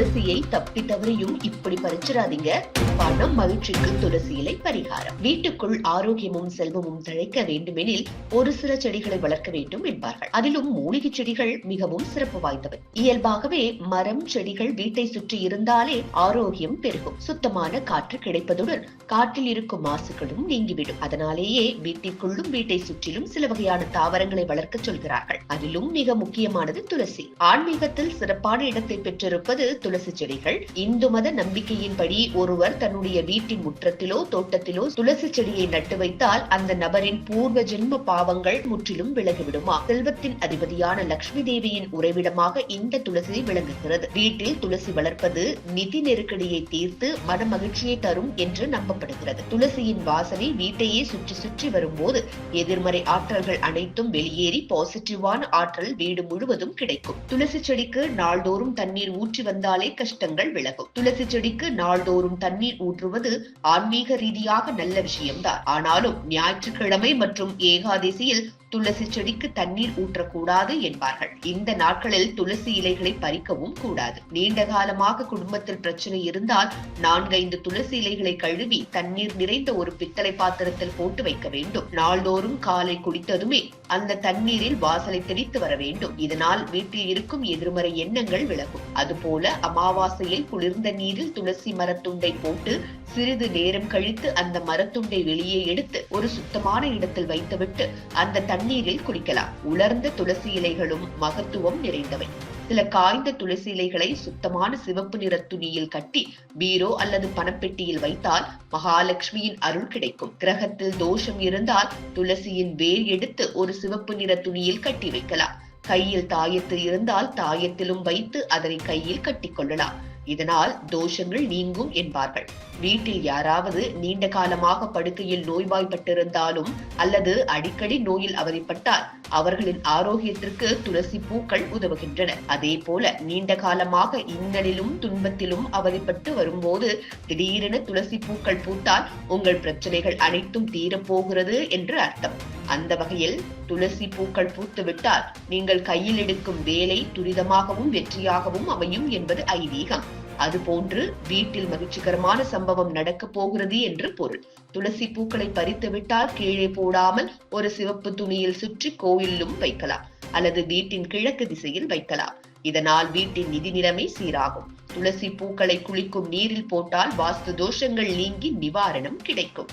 துளசியை தப்பி தவறியும் இப்படி பறிச்சிடாதீங்க. பணம் மகிழ்ச்சிக்கு துளசி இலை பரிகாரம். வீட்டுக்குள் ஆரோக்கியமும் செல்வமும் தழைக்க வேண்டுமெனில் ஒரு சில செடிகளை வளர்க்க வேண்டும் என்பார்கள். அதிலும் மூலிகை செடிகள் மிகவும் சிறப்பு வாய்ந்தவை. இயல்பாகவே மரம் செடிகள் வீட்டை சுற்றி இருந்தாலே ஆரோக்கியம் பெருகும். சுத்தமான காற்று கிடைப்பதுடன் காற்றில் இருக்கும் மாசுகளும் நீங்கிவிடும். அதனாலேயே வீட்டிற்குள்ளும் வீட்டை சுற்றிலும் சில வகையான தாவரங்களை வளர்க்க சொல்கிறார்கள். அதிலும் மிக முக்கியமானது துளசி. ஆன்மீகத்தில் சிறப்பான இடத்தை பெற்றிருப்பது துளசி செடிகள். இந்து மத நம்பிக்கையின்படி ஒருவர் தன்னுடைய வீட்டின் முற்றத்திலோ தோட்டத்திலோ துளசி செடியை நட்டு வைத்தால் அந்த நபரின் பூர்வ ஜென்ம பாவங்கள் முற்றிலும் விலகிவிடுமா? செல்வத்தின் அதிபதியான லட்சுமி தேவியின் உறைவிடமாக இந்த துளசி விளங்குகிறது. வீட்டில் துளசி வளர்ப்பது நிதி நெருக்கடியை தீர்த்து மன மகிழ்ச்சியை தரும் என்று நம்பப்படுகிறது. துளசியின் வாசனை வீட்டையே சுற்றி சுற்றி வரும்போது எதிர்மறை ஆற்றல்கள் அனைத்தும் வெளியேறி பாசிட்டிவான ஆற்றல் வீடு முழுவதும் கிடைக்கும். துளசி செடிக்கு நாள்தோறும் தண்ணீர் ஊற்றி வந்தால் கஷ்டங்கள் விலகும். துளசி செடிக்கு நாள்தோறும் தண்ணீர் ஊற்றுவது ஆன்மீக ரீதியாக நல்ல விஷயம்தான். ஆனாலும் ஞாயிற்றுக்கிழமை மற்றும் ஏகாதசியில் துளசி செடிக்கு தண்ணீர் ஊற்றக்கூடாது என்பார்கள். இந்த நாட்களில் துளசி இலைகளை பறிக்கவும் கூடாது. நீண்ட காலமாக குடும்பத்தில் பிரச்சனை இருந்தால் நான்கைந்து துளசி இலைகளை கழுவி தண்ணீர் நிறைந்த ஒரு பித்தளை பாத்திரத்தில் போட்டு வைக்க வேண்டும். நாள்தோறும் காலை குடித்ததுமே அந்த தண்ணீரில் வாசலை தெளித்து வர வேண்டும். இதனால் வீட்டில் இருக்கும் எதிர்மறை எண்ணங்கள் விலகும். அதுபோல அமாவாசையில் குளிர்ந்த நீரில் துளசி மரத்துண்டை போட்டு சிறிது நேரம் கழித்து அந்த மரத்துண்டை வெளியே எடுத்து ஒரு சுத்தமான இடத்தில் வைத்துவிட்டு அந்த தண்ணீரில் குடிக்கலாம் உலர்ந்த துளசி இலைகளும் மகத்துவம் நிறைந்தவை. சில காய்ந்த துளசி இலைகளை சுத்தமான சிவப்பு நிற துணியில் கட்டி பீரோ அல்லது பணப்பெட்டியில் வைத்தால் மகாலட்சுமியின் அருள் கிடைக்கும். கிரகத்தில் தோஷம் இருந்தால் துளசியின் வேர் எடுத்து ஒரு சிவப்பு நிற துணியில் கட்டி வைக்கலாம். கையில் தாயத்து இருந்தால் தாயத்திலும் வைத்து அதனை கையில் கட்டிக்கொள்ளலாம் இதனால் தோஷங்கள் நீங்கும் என்பார்கள். வீட்டில் யாராவது நீண்ட காலமாக படுக்கையில் நோய்வாய்ப்பட்டிருந்தாலும் அல்லது அடிக்கடி நோயில் அவதிப்பட்டால் அவர்களின் ஆரோக்கியத்திற்கு துளசி பூக்கள் உதவுகின்றன. அதே போல நீண்ட காலமாக இன்னலிலும் துன்பத்திலும் அவதிப்பட்டு வரும்போது திடீரென துளசி பூக்கள் பூத்தால் உங்கள் பிரச்சனைகள் அனைத்தும் தீரப்போகிறது என்று அர்த்தம். அந்த வகையில் துளசி பூக்கள் பூத்துவிட்டால் நீங்கள் கையில் எடுக்கும் வேலை துரிதமாகவும் வெற்றியாகவும் அமையும் என்பது ஐதீகம். அதுபோன்று வீட்டில் மகிழ்ச்சிகரமான சம்பவம் நடக்கப் போகிறது என்று பொருள். துளசி பூக்களை பறித்து விட்டால் கீழே போடாமல் ஒரு சிவப்பு துணியில் சுற்றி கோயிலும் வைக்கலாம் அல்லது வீட்டின் கிழக்கு திசையில் வைக்கலாம். இதனால் வீட்டின் நிதி நிலைமை சீராகும். துளசி பூக்களை குளிக்கும் நீரில் போட்டால் வாஸ்து தோஷங்கள் நீங்கி நிவாரணம் கிடைக்கும்.